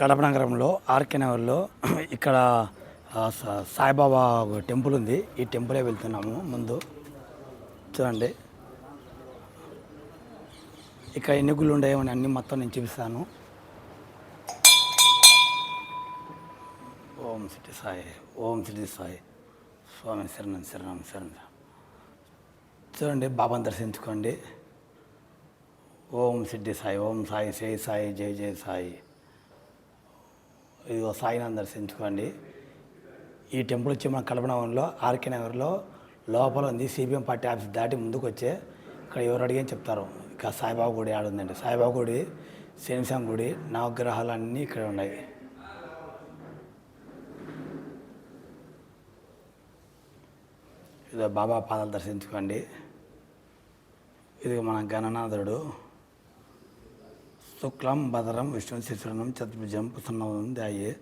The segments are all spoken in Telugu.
కడప నగరంలో ఆర్కే నగర్లో ఇక్కడ సాయిబాబా టెంపుల్ ఉంది. ఈ టెంపులే వెళ్తున్నాము ముందు. చూడండి. ఇక్కడ ఎన్ని గుళ్ళు ఉండేవని అన్నీ అన్ని మొత్తం నేను చూపిస్తాను. Om city Sai Om city Sai. స్వామి శరణం శరణం శరణం. చూడండి బాబాను దర్శించుకోండి. ఓం సిద్ధి సాయి ఓం సాయి శ్రీ సాయి జై జై సాయి. ఇదిగో సాయినాథ్ దర్శించుకోండి ఈ టెంపుల్ వచ్చి మన కల్పనవరంలో ఆర్కే నగర్లో లోపల ఉంది. సిపిఎం పార్టీ ఆఫీస్ దాటి ముందుకు వచ్చే ఇక్కడ ఎవరు అడిగని చెప్తారు? ఇక సాయిబాబా గుడి ఆడ ఉందండి. సాయిబాబా గుడి శనిశాం గుడి నవగ్రహాలు అన్నీ ఇక్కడ ఉన్నాయి. ఇదో బాబా పాదాలు దర్శించుకోండి. ఇది మన గణనాథుడు శుక్లం భద్రం విష్ణు శిశురణం చతుర్భుజం పుసన్నం ధ్యాయే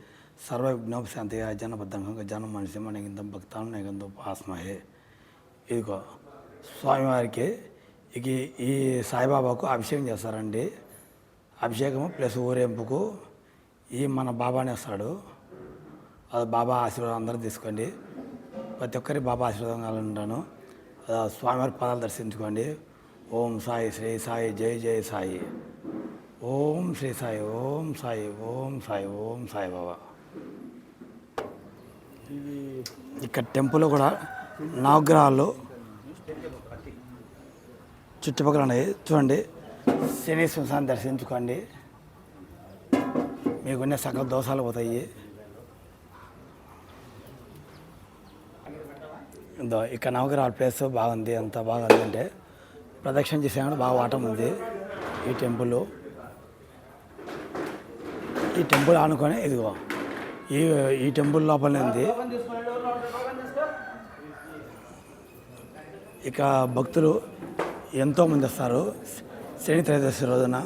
సర్వ విఘ్నోపశాంతిగా జనబద్ధంగా జనం మనిషి మనగింతం భక్తాను నైగంతో ఆస్మహే ఇదిగో స్వామివారికి ఇక ఈ సాయిబాబాకు అభిషేకం చేస్తారండి. అభిషేకము ప్లస్ ఊరేంపుకు ఈ మన బాబానే వస్తాడు. అది బాబా ఆశీర్వాదం అందరూ తీసుకోండి. ప్రతి ఒక్కరి బాబా ఆశీర్వాదం కావాలంటాను. స్వామివారి పదాలు దర్శించుకోండి. ఓం సాయి శ్రీ సాయి జై జై సాయి. ఓం శ్రీ సాయి ఓం సాయి ఓం సాయి ఓం సాయి బాబా. ఇక్కడ టెంపుల్ కూడా నవగ్రహాలు చుట్టుపక్కల ఉన్నాయి. చూడండి శని శ్మశాన్ని దర్శించుకోండి. మీకున్న సకల దోషాలు పోతాయి. ఇక్కడ నవగ్రహాల ప్లేస్ బాగుంది అంత బాగుంది అంటే ప్రదక్షిణ చేసాము బాగా వాటం ఉంది ఈ టెంపుల్. ఈ టెంపుల్ ఆనుకొని ఇదిగో ఈ ఈ టెంపుల్ లోపలనే ఉంది. ఇక భక్తులు ఎంతోమంది వస్తారు. శని త్రయోదశి రోజున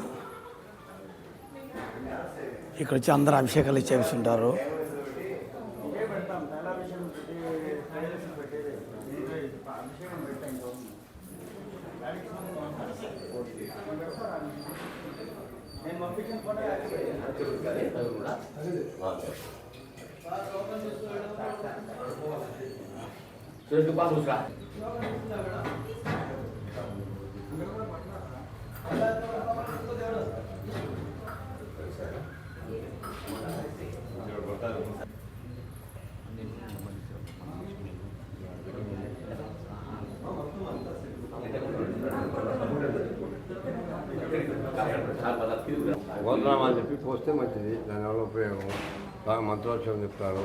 ఇక్కడ వచ్చి అందరూ అభిషేకాలు చేపిస్తుంటారు వదలమని చెప్పి పోస్తే మంచిది దానివల్ల ఉపయోగం బాగా మంత్రోత్సవం చెప్తారు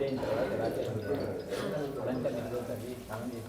చేయించడం తర్వాత రాజ్యాంగం గ్రంథ నిరోధి హామీ